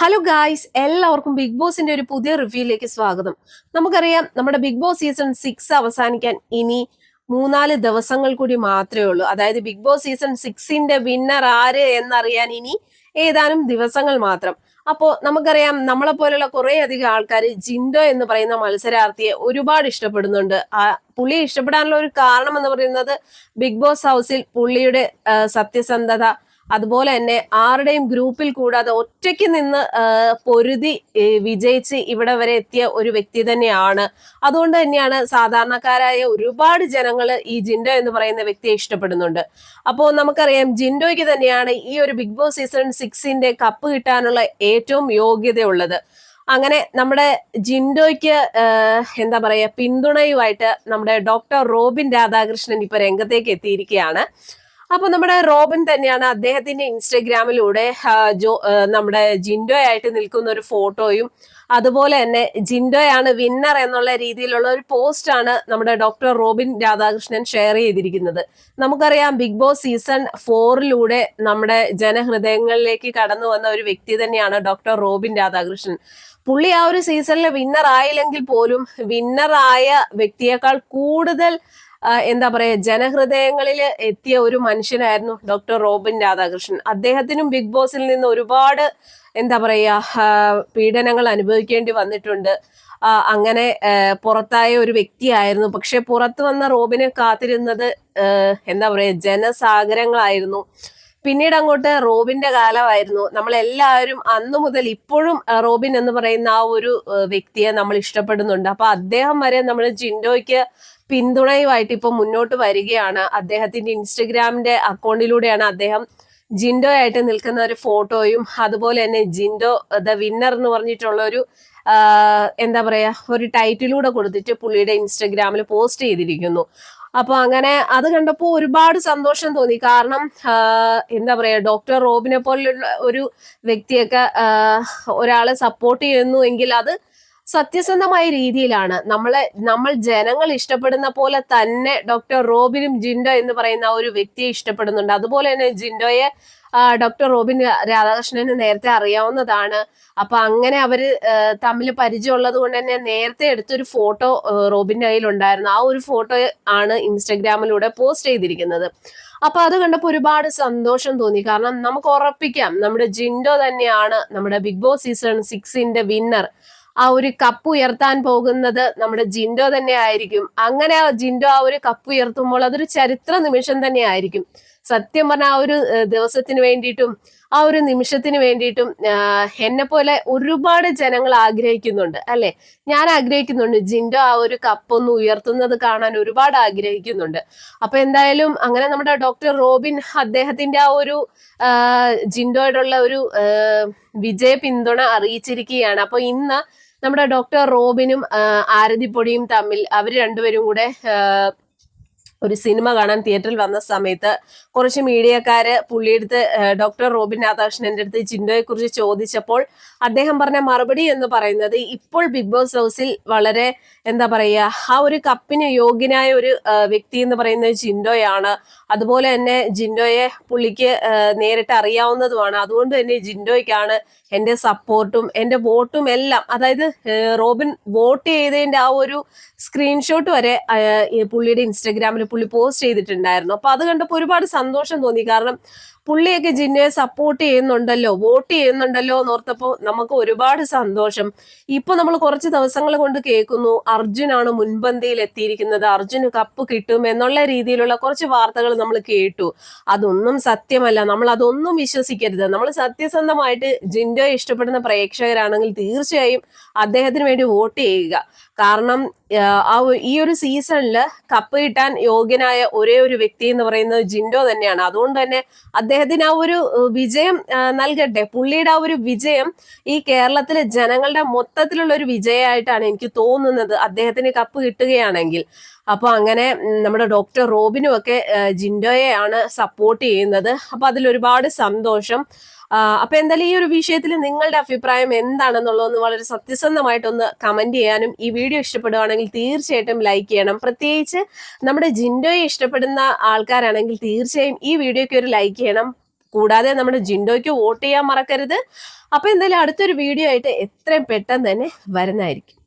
Hello guys എല്ലാവർക്കും big ബോസിന്റെ ഒരു പുതിയ റിവ്യൂയിലേക്ക് സ്വാഗതം. നമുക്കറിയാം നമ്മുടെ ബിഗ് ബോസ് സീസൺ സിക്സ് അവസാനിക്കാൻ ഇനി മൂന്നാൽ ദിവസങ്ങൾ കൂടി മാത്രമേ ഉള്ളൂ. അതായത് ബിഗ് ബോസ് സീസൺ സിക്സിന്റെ വിന്നർ ആര് എന്നറിയാൻ ഇനി ഏതാനും ദിവസങ്ങൾ മാത്രം. അപ്പോ നമുക്കറിയാം നമ്മളെ പോലുള്ള കുറെ അധികം ആൾക്കാർ ജിൻഡോ എന്ന് പറയുന്ന മത്സരാർത്ഥിയെ ഒരുപാട് ഇഷ്ടപ്പെടുന്നുണ്ട്. ആ പുള്ളിയെ ഇഷ്ടപ്പെടാനുള്ള ഒരു കാരണം എന്ന് പറയുന്നത് ബിഗ് ബോസ് ഹൗസിൽ പുള്ളിയുടെ സത്യസന്ധത അതുപോലെ തന്നെ ആരുടെയും ഗ്രൂപ്പിൽ കൂടാതെ ഒറ്റയ്ക്ക് നിന്ന് പൊരുതി വിജയിച്ച് ഇവിടെ വരെ എത്തിയ ഒരു വ്യക്തി തന്നെയാണ്. അതുകൊണ്ട് തന്നെയാണ് സാധാരണക്കാരായ ഒരുപാട് ജനങ്ങൾ ഈ ജിൻഡോ എന്ന് പറയുന്ന വ്യക്തിയെ ഇഷ്ടപ്പെടുന്നുണ്ട്. അപ്പോൾ നമുക്കറിയാം ജിൻഡോയ്ക്ക് തന്നെയാണ് ഈ ഒരു ബിഗ് ബോസ് സീസൺ സിക്സിന്റെ കപ്പ് കിട്ടാനുള്ള ഏറ്റവും യോഗ്യതയുള്ളത്. അങ്ങനെ നമ്മുടെ ജിൻഡോയ്ക്ക് എന്താ പറയുക പിന്തുണയുമായിട്ട് നമ്മുടെ ഡോക്ടർ റോബിൻ രാധാകൃഷ്ണൻ ഇപ്പൊ രംഗത്തേക്ക് എത്തിയിരിക്കുകയാണ്. അപ്പൊ നമ്മുടെ റോബിൻ തന്നെയാണ് അദ്ദേഹത്തിന്റെ ഇൻസ്റ്റഗ്രാമിലൂടെ ജോ നമ്മുടെ ജിൻഡോ ആയിട്ട് നിൽക്കുന്ന ഒരു ഫോട്ടോയും അതുപോലെ തന്നെ ജിൻഡോയാണ് വിന്നർ എന്നുള്ള രീതിയിലുള്ള ഒരു പോസ്റ്റാണ് നമ്മുടെ ഡോക്ടർ റോബിൻ രാധാകൃഷ്ണൻ ഷെയർ ചെയ്തിരിക്കുന്നത്. നമുക്കറിയാം ബിഗ് ബോസ് സീസൺ ഫോറിലൂടെ നമ്മുടെ ജനഹൃദയങ്ങളിലേക്ക് കടന്നു വന്ന ഒരു വ്യക്തി തന്നെയാണ് ഡോക്ടർ റോബിൻ രാധാകൃഷ്ണൻ. പുള്ളി ആ ഒരു സീസണിൽ വിന്നർ ആയില്ലെങ്കിൽ പോലും വിന്നറായ വ്യക്തിയേക്കാൾ കൂടുതൽ എന്താ പറയുക ജനഹൃദയങ്ങളിൽ എത്തിയ ഒരു മനുഷ്യനായിരുന്നു ഡോക്ടർ റോബിൻ രാധാകൃഷ്ണൻ. അദ്ദേഹത്തിനും ബിഗ് ബോസിൽ നിന്ന് ഒരുപാട് എന്താ പറയാ പീഡനങ്ങൾ അനുഭവിക്കേണ്ടി വന്നിട്ടുണ്ട്. അങ്ങനെ പുറത്തായ ഒരു വ്യക്തിയായിരുന്നു. പക്ഷെ പുറത്തു വന്ന റോബിനെ കാത്തിരുന്നത് എന്താ പറയുക ജനസാഗരങ്ങളായിരുന്നു. പിന്നീട് അങ്ങോട്ട് റോബിന്റെ കാലമായിരുന്നു. നമ്മൾ എല്ലാവരും അന്നു മുതൽ ഇപ്പോഴും റോബിൻ എന്ന് പറയുന്ന ആ ഒരു വ്യക്തിയെ നമ്മൾ ഇഷ്ടപ്പെടുന്നുണ്ട്. അപ്പൊ അദ്ദേഹം വരെ നമ്മൾ ജിൻഡോയ്ക്ക് പിന്തുണയുമായിട്ട് ഇപ്പൊ മുന്നോട്ട് വരികയാണ്. അദ്ദേഹത്തിന്റെ ഇൻസ്റ്റഗ്രാമിന്റെ അക്കൗണ്ടിലൂടെയാണ് അദ്ദേഹം ജിൻഡോ ആയിട്ട് നിൽക്കുന്ന ഒരു ഫോട്ടോയും അതുപോലെ തന്നെ ജിൻഡോ ദ വിന്നർ എന്ന് പറഞ്ഞിട്ടുള്ള ഒരു എന്താ പറയാ ഒരു ടൈറ്റിലൂടെ കൊടുത്തിട്ട് പുള്ളിയുടെ ഇൻസ്റ്റഗ്രാമിൽ പോസ്റ്റ് ചെയ്തിരിക്കുന്നു. അപ്പൊ അങ്ങനെ അത് കണ്ടപ്പോൾ ഒരുപാട് സന്തോഷം തോന്നി. കാരണം എന്താ പറയാ ഡോക്ടർ റോബിനെ പോലുള്ള ഒരു വ്യക്തിയൊക്കെ ഒരാളെ സപ്പോർട്ട് ചെയ്യുന്നു എങ്കിൽ അത് സത്യസന്ധമായ രീതിയിലാണ്. നമ്മളെ നമ്മൾ ജനങ്ങൾ ഇഷ്ടപ്പെടുന്ന പോലെ തന്നെ ഡോക്ടർ റോബിനും ജിൻഡോ എന്ന് പറയുന്ന ഒരു വ്യക്തിയെ ഇഷ്ടപ്പെടുന്നുണ്ട്. അതുപോലെ തന്നെ ജിൻഡോയെ ഡോക്ടർ റോബിൻ രാധാകൃഷ്ണന് നേരത്തെ അറിയാവുന്നതാണ്. അപ്പൊ അങ്ങനെ അവർ തമ്മിൽ പരിചയമുള്ളത് കൊണ്ട് തന്നെ നേരത്തെ എടുത്തൊരു ഫോട്ടോ റോബിന്റെ കയ്യിലുണ്ടായിരുന്നു. ആ ഒരു ഫോട്ടോ ആണ് ഇൻസ്റ്റഗ്രാമിലൂടെ പോസ്റ്റ് ചെയ്തിരിക്കുന്നത്. അപ്പൊ അത് കണ്ടപ്പോൾ ഒരുപാട് സന്തോഷം തോന്നി. കാരണം നമുക്ക് ഉറപ്പിക്കാം. നമ്മുടെ ജിൻഡോ തന്നെയാണ് നമ്മുടെ ബിഗ് ബോസ് സീസൺ സിക്സിന്റെ വിന്നർ. ആ ഒരു കപ്പ് ഉയർത്താൻ പോകുന്നത് നമ്മുടെ ജിൻഡോ തന്നെ ആയിരിക്കും. അങ്ങനെ ആ ജിൻഡോ ആ ഒരു കപ്പ് ഉയർത്തുമ്പോൾ അതൊരു ചരിത്ര നിമിഷം തന്നെ ആയിരിക്കും. സത്യം പറഞ്ഞാൽ ആ ഒരു ദിവസത്തിന് വേണ്ടിയിട്ടും ആ ഒരു നിമിഷത്തിന് വേണ്ടിയിട്ടും എന്നെ പോലെ ഒരുപാട് ജനങ്ങൾ ആഗ്രഹിക്കുന്നുണ്ട് അല്ലെ? ഞാൻ ആഗ്രഹിക്കുന്നുണ്ട് ജിൻഡോ ആ ഒരു കപ്പ് ഒന്ന് ഉയർത്തുന്നത് കാണാൻ ഒരുപാട് ആഗ്രഹിക്കുന്നുണ്ട്. അപ്പൊ എന്തായാലും അങ്ങനെ നമ്മുടെ ഡോക്ടർ റോബിൻ അദ്ദേഹത്തിന്റെ ആ ഒരു ജിൻഡോയുടെ ഒരു വിജയ പിന്തുണ അറിയിച്ചിരിക്കുകയാണ്. അപ്പൊ ഇന്ന് നമ്മുടെ ഡോക്ടർ റോബിനും ആരതിപ്പൊടിയും തമ്മിൽ അവർ രണ്ടുപേരും കൂടെ ഒരു സിനിമ കാണാൻ തിയേറ്ററിൽ വന്ന സമയത്ത് കുറച്ച് മീഡിയക്കാര് പുള്ളിയെടുത്ത് ഡോക്ടർ റോബിൻ രാധാകൃഷ്ണന്റെ അടുത്ത് ചിന്തയെ കുറിച്ച് ചോദിച്ചപ്പോൾ അദ്ദേഹം പറഞ്ഞ മറുപടി എന്ന് പറയുന്നത് ഇപ്പോൾ ബിഗ് ബോസ് ഹൗസിൽ വളരെ എന്താ പറയുക ആ ഒരു കപ്പിന് യോഗ്യനായ ഒരു വ്യക്തി എന്ന് പറയുന്നത് ജിൻഡോയാണ്. അതുപോലെ തന്നെ ജിൻഡോയെ പുള്ളിക്ക് നേരിട്ട് അറിയാവുന്നതുമാണ്. അതുകൊണ്ട് തന്നെ ജിൻഡോയ്ക്കാണ് എന്റെ സപ്പോർട്ടും എന്റെ വോട്ടും എല്ലാം. അതായത് റോബിൻ വോട്ട് ചെയ്തതിന്റെ ആ ഒരു സ്ക്രീൻഷോട്ട് വരെ പുള്ളിയുടെ ഇൻസ്റ്റഗ്രാമിൽ പുള്ളി പോസ്റ്റ് ചെയ്തിട്ടുണ്ടായിരുന്നു. അപ്പൊ അത് കണ്ടപ്പോൾ ഒരുപാട് സന്തോഷം തോന്നി. കാരണം പുള്ളിയൊക്കെ ജിന്നയെ സപ്പോർട്ട് ചെയ്യുന്നുണ്ടല്ലോ വോട്ട് ചെയ്യുന്നുണ്ടല്ലോ എന്നോർത്തപ്പോൾ നമുക്ക് ഒരുപാട് സന്തോഷം. ഇപ്പൊ നമ്മൾ കുറച്ച് ദിവസങ്ങൾ കൊണ്ട് കേൾക്കുന്നു അർജുനാണ് മുൻപന്തിയിൽ എത്തിയിരിക്കുന്നത് അർജുന് കപ്പ് കിട്ടും എന്നുള്ള രീതിയിലുള്ള കുറച്ച് വാർത്തകൾ നമ്മൾ കേട്ടു. അതൊന്നും സത്യമല്ല നമ്മൾ അതൊന്നും വിശ്വസിക്കരുത്. നമ്മൾ സത്യസന്ധമായിട്ട് ജിൻഡോയെ ഇഷ്ടപ്പെടുന്ന പ്രേക്ഷകരാണെങ്കിൽ തീർച്ചയായും അദ്ദേഹത്തിന് വേണ്ടി വോട്ട് ചെയ്യുക. കാരണം ആ ഈ ഒരു സീസണിൽ കപ്പ് കിട്ടാൻ യോഗ്യനായ ഒരേ ഒരു വ്യക്തി എന്ന് പറയുന്നത് ജിൻഡോ തന്നെയാണ്. അതുകൊണ്ട് തന്നെ അദ്ദേഹത്തിന് ആ ഒരു വിജയം നൽകട്ടെ. പുള്ളിയുടെ ആ ഒരു വിജയം ഈ കേരളത്തിലെ ജനങ്ങളുടെ മൊത്തത്തിലുള്ള ഒരു വിജയമായിട്ടാണ് എനിക്ക് തോന്നുന്നത്. അദ്ദേഹത്തിന് കപ്പ് കിട്ടുകയാണെങ്കിൽ. അപ്പൊ അങ്ങനെ നമ്മുടെ ഡോക്ടർ റോബിനും ഒക്കെ ജിൻഡോയെ ആണ് സപ്പോർട്ട് ചെയ്യുന്നത്. അപ്പൊ അതിൽ ഒരുപാട് സന്തോഷം. അപ്പൊ എന്തായാലും ഈ ഒരു വിഷയത്തിൽ നിങ്ങളുടെ അഭിപ്രായം എന്താണെന്നുള്ളതെന്ന് വളരെ സത്യസന്ധമായിട്ടൊന്ന് കമന്റ് ചെയ്യാനും ഈ വീഡിയോ ഇഷ്ടപ്പെടുകയാണെങ്കിൽ തീർച്ചയായിട്ടും ലൈക്ക് ചെയ്യണം. പ്രത്യേകിച്ച് നമ്മുടെ ജിൻഡോയെ ഇഷ്ടപ്പെടുന്ന ആൾക്കാരാണെങ്കിൽ തീർച്ചയായും ഈ വീഡിയോയ്ക്ക് ഒരു ലൈക്ക് ചെയ്യണം. കൂടാതെ നമ്മുടെ ജിൻഡോയ്ക്ക് വോട്ട് ചെയ്യാൻ മറക്കരുത്. അപ്പൊ എന്തായാലും അടുത്തൊരു വീഡിയോ ആയിട്ട് എത്രയും പെട്ടെന്ന് തന്നെ വരുന്നതായിരിക്കും.